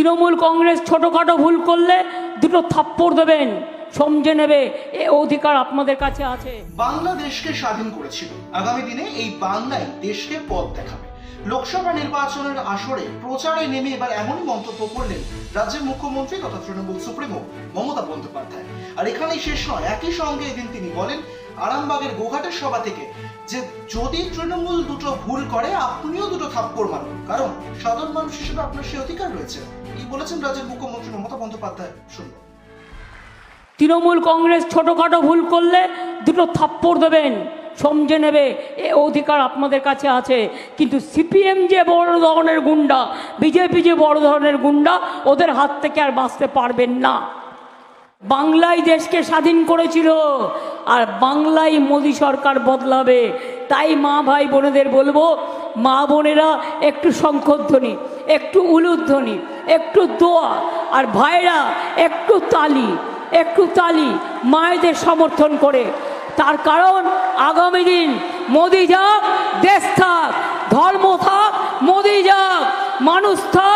তৃণমূল কংগ্রেস ছোটোখাটো ভুল করলে দুটো থাপ্পড় দেবেন, সমঝে নেবে। এ অধিকার আপনাদের কাছে আছে। বাংলাদেশকে স্বাধীন করেছিল। আগামী দিনে এই বাংলাই দেশকে পথ দেখাবে। লোকসভা নির্বাচনের আসরে প্রচারে নেমে এবার এমনই মন্তব্য করলেন রাজ্যের মুখ্যমন্ত্রী তথা তৃণমূল সুপ্রিমো মমতা বন্দ্যোপাধ্যায়। আর এখানেই শেষ নয়, একই সঙ্গে এদিন তিনি বলেন, আরামবাগের গোঘাটের সভা থেকে যে যদি তৃণমূল দুটো ভুল করে, আপনিও দুটো থাপ্পড় মারুন। কারণ সাধারণ মানুষ হিসেবে আপনার সে অধিকার রয়েছে। কি বলেছেন রাজ্যের মুখ্যমন্ত্রী মমতা বন্দ্যোপাধ্যায়? শুনুন। তৃণমূল কংগ্রেস ছোটখাটো ভুল করলে দুটো থাপ্পড় দেবেন। সমঝে নেবে, এ অধিকার আপনাদের কাছে আছে। কিন্তু সিপিএম যে বড় ধরনের গুন্ডা, বিজেপি যে বড় ধরনের গুন্ডা, ওদের হাত থেকে আর বাঁচতে পারবেন না। বাংলায় দেশকে স্বাধীন করেছিল, আর বাংলায় মোদী সরকার বদলাবে। তাই মা, ভাই, বোনেদের বলব, মা, বোনেরা, একটু শঙ্খধ্বনি একটু উলুধ্বনি, একটু দোয়া, আর ভাইরা, একটু তালি একটু তালি মায়েদের সমর্থন করে। তার কারণ আগামী দিন মোদি যাক দেশ থাক ধর্ম থাক মোদি যাক মানুষ থাক